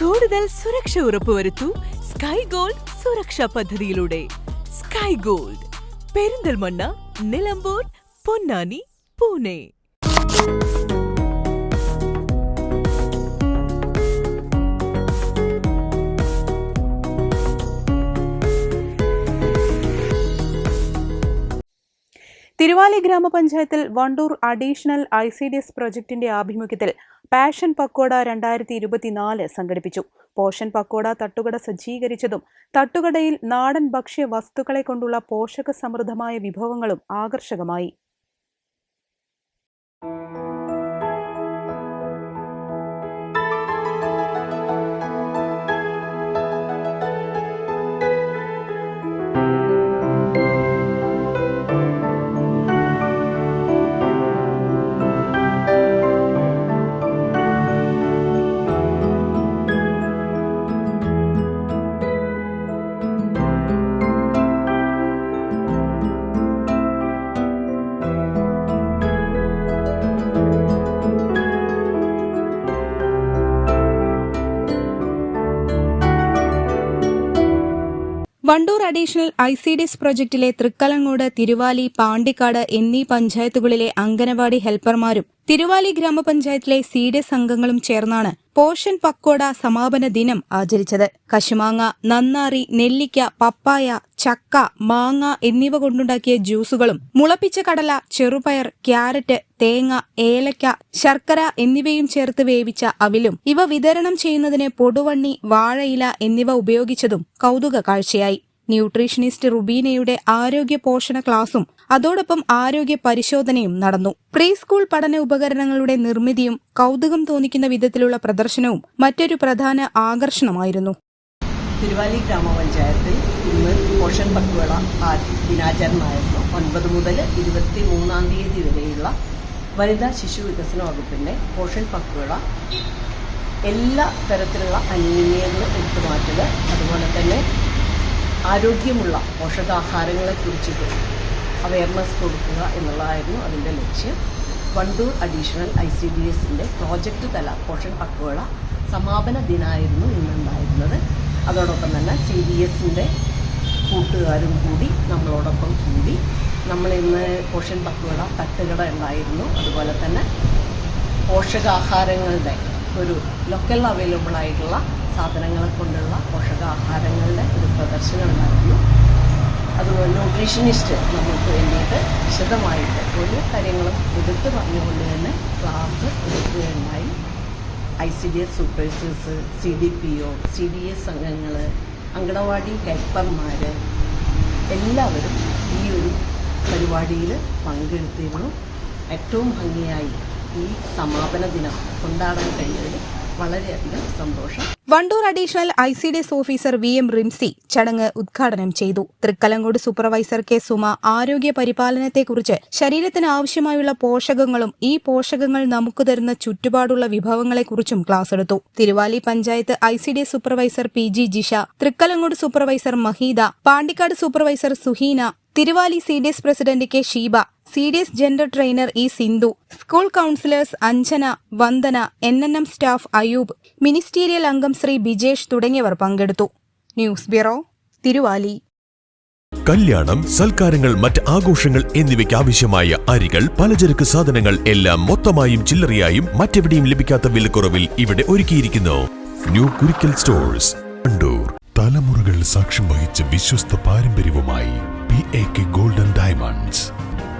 കൂടുതൽ സുരക്ഷ ഉറപ്പുവരുത്തൂ sky gold സുരക്ഷാ പദ്ധതിയിലൂടെ. Sky gold Perinthalmanna Nilambur Ponnani Pune. Thiruvali ഗ്രാമപഞ്ചായത്തിൽ Wandoor additional I C D S പ്രൊജക്ടിന്റെ ആഭിമുഖ്യത്തിൽ പാഷൻ പക്കോട രണ്ടായിരത്തി ഇരുപത്തിനാല് സംഘടിപ്പിച്ചു. പോഷൻ പക്കോട തട്ടുകട സജ്ജീകരിച്ചതും തട്ടുകടയിൽ നാടൻ ഭക്ഷ്യ വസ്തുക്കളെ കൊണ്ടുള്ള പോഷക സമൃദ്ധമായ വിഭവങ്ങളും ആകർഷകമായി. Wandoor additional I C D S പ്രൊജക്ടിലെ Thrikkalangode Thiruvali Pandikkad എന്നീ പഞ്ചായത്തുകളിലെ അംഗനവാടി ഹെൽപ്പർമാരും തിരുവാലി ഗ്രാമപഞ്ചായത്തിലെ സി ഡി എസ് അംഗങ്ങളും ചേർന്നാണ് പോഷൻ പക്കോട സമാപന ദിനം ആചരിച്ചത്. കശുമാങ്ങ നന്നാറി നെല്ലിക്ക പപ്പായ ചക്ക മാങ്ങ എന്നിവ കൊണ്ടുണ്ടാക്കിയ ജ്യൂസുകളും മുളപ്പിച്ച കടല ചെറുപയർ ക്യാരറ്റ് തേങ്ങ ഏലക്ക ശർക്കര എന്നിവയും ചേർത്ത് വേവിച്ച അവിലും ഇവ വിതരണം ചെയ്യുന്നതിന് പൊടുവണ്ണി വാഴയില എന്നിവ ഉപയോഗിച്ചതും കൗതുക കാഴ്ചയായി ന്യൂട്രീഷനിസ്റ്റ് റുബീനയുടെ ആരോഗ്യ പോഷണ ക്ലാസും അതോടൊപ്പം ആരോഗ്യ പരിശോധനയും നടന്നു. പ്രീ സ്കൂൾ പഠന ഉപകരണങ്ങളുടെ നിർമ്മിതിയും കൗതുകം തോന്നിക്കുന്ന വിധത്തിലുള്ള പ്രദർശനവും മറ്റൊരു പ്രധാന ആകർഷണമായിരുന്നു. തിരുവാലി ഗ്രാമപഞ്ചായത്തിൽ ഇന്ന് പോഷൻ പക്വേള ദിനാചരണമായിരുന്നു. ഒൻപത് മുതൽ ഇരുപത്തി മൂന്നാം തീയതി വരെയുള്ള വനിതാ ശിശു വികസന വകുപ്പിന്റെ പോഷൻ പക്വേള എല്ലാ തരത്തിലുള്ള അനീമിയകൾ എടുത്തു മാറ്റൽ അതുപോലെ തന്നെ ആരോഗ്യമുള്ള പോഷകാഹാരങ്ങളെക്കുറിച്ചിട്ട് അവയർനെസ് കൊടുക്കുക എന്നുള്ളതായിരുന്നു അതിന്റെ ലക്ഷ്യം. Wandoor additional I C D എസിന്റെ പ്രോജക്റ്റ് തല പോഷൻ പക്വേള സമാപന ദിനമായിരുന്നു ഇന്നുണ്ടായിരുന്നത്. അതോടൊപ്പം തന്നെ സി ഡി എസിന്റെ കൂട്ടുകാരും കൂടി നമ്മളോടൊപ്പം കൂടി. നമ്മൾ ഇന്ന് പോഷൻ പക്വേള തട്ടുകട ഉണ്ടായിരുന്നു അതുപോലെ തന്നെ പോഷകാഹാരങ്ങളുടെ ഒരു ലോക്കൽ അവൈലബിൾ ആയിട്ടുള്ള സാധനങ്ങളെ കൊണ്ടുള്ള പോഷകാഹാരങ്ങളുടെ ഒരു പ്രദർശനം ഉണ്ടായിരുന്നു അതുപോലെ ന്യൂട്രീഷനിസ്റ്റ് നമുക്ക് വേണ്ടിയിട്ട് വിശദമായിട്ട് ഓരോ കാര്യങ്ങളും എടുത്തു പറഞ്ഞുകൊണ്ട് തന്നെ class എടുക്കുകയുണ്ടായി. I C D S supervisors C D P O C D S അംഗങ്ങൾ അങ്കണവാടി ഹെൽപ്പർമാർ എല്ലാവരും ഈ ഒരു പരിപാടിയിൽ പങ്കെടുത്തിരുന്നു. ഏറ്റവും ഭംഗിയായി ഈ സമാപന ദിനം കൊണ്ടാടാൻ കഴിഞ്ഞതിൽ വളരെയധികം സന്തോഷം. Wandoor additional I C D S officer V M Rimsy ചടങ്ങ് ഉദ്ഘാടനം ചെയ്തു. തൃക്കലങ്കോട് സൂപ്പർവൈസർ കെ സുമ ആരോഗ്യ പരിപാലനത്തെക്കുറിച്ച് ശരീരത്തിന് ആവശ്യമായുള്ള പോഷകങ്ങളും ഈ പോഷകങ്ങൾ നമുക്ക് തരുന്ന ചുറ്റുപാടുള്ള വിഭവങ്ങളെക്കുറിച്ചും ക്ലാസ് എടുത്തു. Thiruvali panchayat I C D S supervisor P G Jisha Thrikkalangode supervisor Maheeda Pandikkad supervisor Suheena Thiruvali C D S president K Sheeba C D S gender trainer E Sindhu school counsellors Anjana Vandana N N M staff Ayoob ministerial അംഗം ശ്രീ ബിജേഷ് തുടങ്ങിയവർ പങ്കെടുത്തു. News bureau Thiruvali. കല്യാണം സൽക്കാരങ്ങൾ മറ്റ് ആഘോഷങ്ങൾ എന്നിവയ്ക്ക് ആവശ്യമായ അരികൾ പലചരക്ക് സാധനങ്ങൾ എല്ലാം മൊത്തമായും ചില്ലറയായും മറ്റെവിടെയും ലഭിക്കാത്ത വിലക്കുറവിൽ ഇവിടെ ഒരുക്കിയിരിക്കുന്നു. New Kurikkal stores Kandoor. തലമുറകൾ സാക്ഷ്യം വഹിച്ച വിശ്വസ്ത പാരമ്പര്യവുമായി P A K golden diamonds